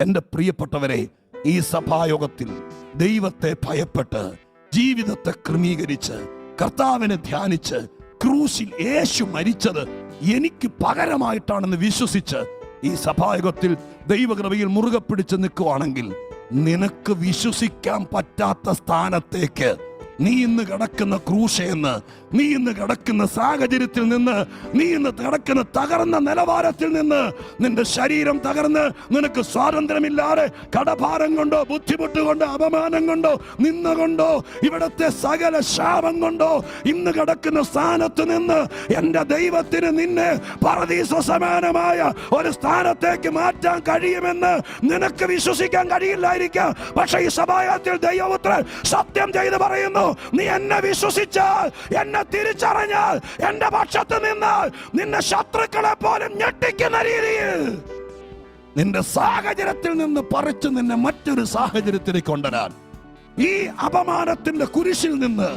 എന്റെ പ്രിയപ്പെട്ടവരെ ഈ സഭായോഗത്തിൽ ദൈവത്തെ ഭയപ്പെട്ട് ജീവിതത്തെ ക്രമീകരിച്ച് കർത്താവിനെ ധ്യാനിച്ച് ക്രൂശിൽ യേശു മരിച്ചത് എനിക്ക് പകരമായിട്ടാണെന്ന് വിശ്വസിച്ച് ഈ സഭായോഗത്തിൽ ദൈവകൃപയിൽ മുറുകെ പിടിച്ച് നിൽക്കുവാണെങ്കിൽ നിനക്ക് വിശ്വസിക്കാൻ പറ്റാത്ത സ്ഥാനത്തേക്ക് നീ ഇന്ന് കിടക്കുന്ന ക്രൂശയെന്ന് നീ ഇന്ന് കിടക്കുന്ന സാഹചര്യത്തിൽ നിന്ന് നീ ഇന്ന് കിടക്കുന്ന തകർന്ന നിലവാരത്തിൽ നിന്ന് നിന്റെ ശരീരം തകർന്ന് നിനക്ക് സ്വാതന്ത്ര്യമില്ലാതെ കടഭാരം കൊണ്ടോ ബുദ്ധിമുട്ട് കൊണ്ടോ അപമാനം കൊണ്ടോ നിന്നുകൊണ്ടോ ഇവിടത്തെ സകല ശാപം കൊണ്ടോ ഇന്ന് കിടക്കുന്ന സ്ഥാനത്ത് നിന്ന് എന്റെ ദൈവത്തിന് നിന്നെ പറദീസ സമാനമായ ഒരു സ്ഥാനത്തേക്ക് മാറ്റാൻ കഴിയുമെന്ന് നിനക്ക് വിശ്വസിക്കാൻ കഴിയില്ലായിരിക്കാം. പക്ഷേ ഈ സഭായത്തിൽ ദൈവപുത്രൻ സത്യം ചെയ്ത് പറയുന്നു നീ എന്നെ വിശ്വസിച്ചാൽ എന്നെ തിരിച്ചറിഞ്ഞാൽ എന്റെ പക്ഷത്ത് നിന്നാൽ നിന്റെ ശത്രുക്കളെ പോലും ഞെട്ടിക്കുന്ന രീതിയിൽ നിന്റെ സാഹചര്യത്തിൽ നിന്ന് പറിച്ചു നിന്നെ മറ്റൊരു സാഹചര്യത്തിലേക്ക് കൊണ്ടുവരാൻ. ഈ അപമാനത്തിന്റെ കുരിശിൽ നിന്ന്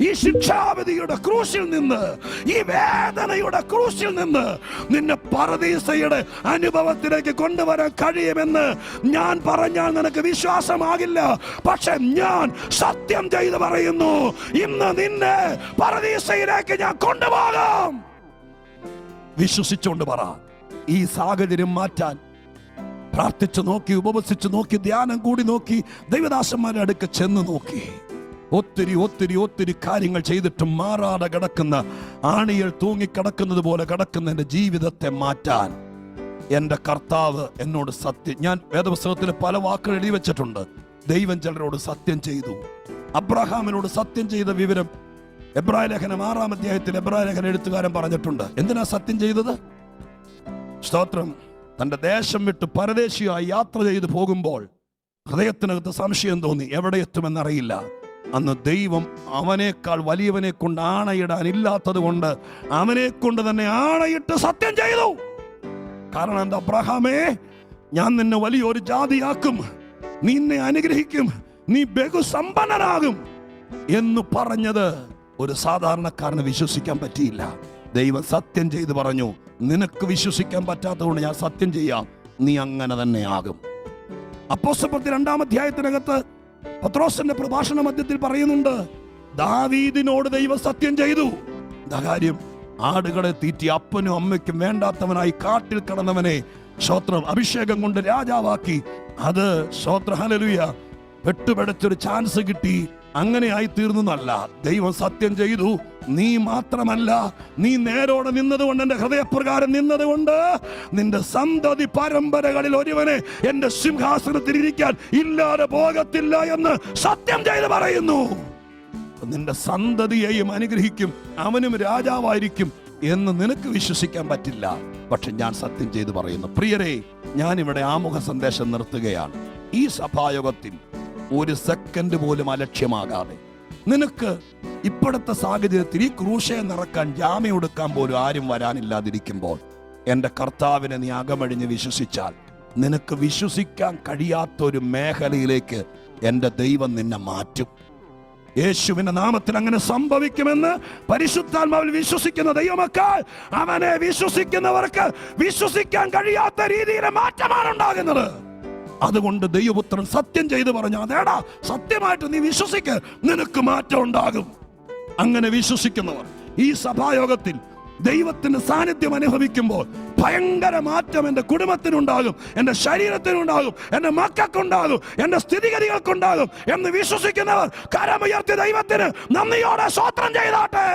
ഈ ശിക്ഷാവിധിയുടെ ക്രൂശിൽ നിന്ന് ഈ വേദനയുടെ ക്രൂശിൽ നിന്ന് നിന്നെ പറദീസയുടെ അനുഭവത്തിലേക്ക് കൊണ്ടുവരാൻ കഴിയുമെന്ന് ഞാൻ പറഞ്ഞാൽ നിനക്ക് വിശ്വാസമാകില്ല. പക്ഷെ ഞാൻ സത്യം ചെയ്ത് പറയുന്നു ഇന്ന് നിന്നെ പറദീസയിലേക്ക് ഞാൻ കൊണ്ടുപോകാം. വിശ്വസിച്ചുകൊണ്ട് പറ ഈ സാഹചര്യം മാറ്റാൻ പ്രാർത്ഥിച്ചു നോക്കി ഉപവസിച്ചു നോക്കി ധ്യാനം കൂടി നോക്കി ദൈവദാസന്മാരുടെ അടുക്ക ചെന്ന് നോക്കി. ഒത്തിരി ഒത്തിരി ഒത്തിരി കാര്യങ്ങൾ ചെയ്തിട്ടും മാറാതെ കിടക്കുന്ന ആണികൾ തൂങ്ങിക്കിടക്കുന്നത് പോലെ കിടക്കുന്ന എന്റെ ജീവിതത്തെ മാറ്റാൻ എന്റെ കർത്താവ് എന്നോട് സത്യം ഞാൻ വേദപുസ്തകത്തിൽ പല വാക്കുകൾ എഴുതി വെച്ചിട്ടുണ്ട്. ദൈവം ചിലരോട് സത്യം ചെയ്തു. അബ്രഹാമിനോട് സത്യം ചെയ്ത വിവരം എബ്രാഹിം ലേഖനം ആറാം അധ്യായത്തിൽ എബ്രാഹിം ലേഖന എഴുത്തുകാരൻ പറഞ്ഞിട്ടുണ്ട്. എന്തിനാ സത്യം ചെയ്തത്? സ്തോത്രം. തന്റെ ദേശം വിട്ട് പരദേശിയായി യാത്ര ചെയ്തു പോകുമ്പോൾ ഹൃദയത്തിനകത്ത് സംശയം തോന്നി എവിടെ എത്തുമെന്നറിയില്ല. അന്ന് ദൈവം അവനേക്കാൾ വലിയവനെ കൊണ്ട് ആണയിടാനില്ലാത്തത് കൊണ്ട് അവനെ കൊണ്ട് തന്നെ ആണയിട്ട് സത്യം ചെയ്തു. കാരണം എന്താ അബ്രഹാമേ ഞാൻ നിന്നെ വലിയൊരു ജാതിയാക്കും. നിന്നെ അനുഗ്രഹിക്കും. നീ ബഹുസമ്പന്നനാകും. എന്ന് പറഞ്ഞത് ഒരു സാധാരണക്കാരന് വിശ്വസിക്കാൻ പറ്റിയില്ല. ദൈവം സത്യം ചെയ്ത് പറഞ്ഞു നിനക്ക് വിശ്വസിക്കാൻ പറ്റാത്തതുകൊണ്ട് ഞാൻ സത്യം ചെയ്യാം. നീ അങ്ങനെ തന്നെ ആകും. അപ്പോസ്തലപ്രവൃത്തി രണ്ടാം അധ്യായത്തിനകത്ത് പത്രോസിന്റെ പ്രഭാഷണ മധ്യത്തിൽ പറയുന്നുണ്ട് ദാവീദിനോട് ദൈവം സത്യം ചെയ്തു. കാര്യം? ആടുകളെ തീറ്റി അപ്പനും അമ്മയ്ക്കും വേണ്ടാത്തവനായി കാട്ടിൽ കടന്നവനെ ശ്രോത്രം അഭിഷേകം കൊണ്ട് രാജാവാക്കി. അത് ശ്രോത്ര ഹലലുയ വെട്ടുപെടച്ചൊരു ചാൻസ് കിട്ടി. അങ്ങനെയായി തീർന്നല്ല ദൈവം സത്യം ചെയ്തു. നീ മാത്രമല്ല നീ നേരോടെ നിന്നതുകൊണ്ട് എന്റെ ഹൃദയപ്രകാരം നിന്നതുകൊണ്ട് നിന്റെ സന്തതി പരമ്പരകളിൽ ഒരുവനെ എന്റെ സിംഹാസനത്തിൽ ഇരിക്കാൻ ഇല്ലാതെ പോകത്തില്ല എന്ന് സത്യം ചെയ്ത് പറയുന്നു. നിന്റെ സന്തതിയെയും അനുഗ്രഹിക്കും അവനും രാജാവായിരിക്കും എന്ന് നിനക്ക് വിശ്വസിക്കാൻ പറ്റില്ല. പക്ഷെ ഞാൻ സത്യം ചെയ്ത് പറയുന്നു പ്രിയരെ ഇവിടെ ആമുഖ സന്ദേശം നിർത്തുകയാണ്. ഈ സഭായോഗത്തിൽ ഒരു സെക്കൻഡ് പോലും അലക്ഷ്യമാകാതെ നിനക്ക് ഇപ്പോഴത്തെ സാഹചര്യത്തിൽ ഈ ക്രൂശയെ നിറക്കാൻ ജാമ്യം എടുക്കാൻ പോലും ആരും വരാനില്ലാതിരിക്കുമ്പോൾ എന്റെ കർത്താവിനെ നീ അകമഴിഞ്ഞ് വിശ്വസിച്ചാൽ നിനക്ക് വിശ്വസിക്കാൻ കഴിയാത്തൊരു മേഖലയിലേക്ക് എന്റെ ദൈവം നിന്നെ മാറ്റും. യേശുവിന്റെ നാമത്തിൽ അങ്ങനെ സംഭവിക്കുമെന്ന് പരിശുദ്ധാത്മാവിൽ വിശ്വസിക്കുന്ന ദൈവമക്കൾ അവനെ വിശ്വസിക്കുന്നവർക്ക് വിശ്വസിക്കാൻ കഴിയാത്ത രീതിയിലെ മാറ്റമാണ് ഉണ്ടാകുന്നത്. അതുകൊണ്ട് ദൈവപുത്രൻ സത്യം ചെയ്തു പറഞ്ഞു അതേടാ സത്യമായിട്ട് നീ വിശ്വസിക്ക് നിനക്ക് മാറ്റം ഉണ്ടാകും. അങ്ങനെ വിശ്വസിക്കുന്നവർ ഈ സഭായോഗത്തിൽ ദൈവത്തിന്റെ സാന്നിധ്യം അനുഭവിക്കുമ്പോൾ ഭയങ്കര മാറ്റം എന്റെ കുടുംബത്തിനുണ്ടാകും എന്റെ ശരീരത്തിനുണ്ടാകും എന്റെ മക്കൾക്കുണ്ടാകും എന്റെ സ്ഥിതിഗതികൾക്കുണ്ടാകും എന്ന് വിശ്വസിക്കുന്നവർ കരമുയർത്തി ദൈവത്തിന് നന്ദിയോടെ സ്വോത്രം ചെയ്താട്ടെ.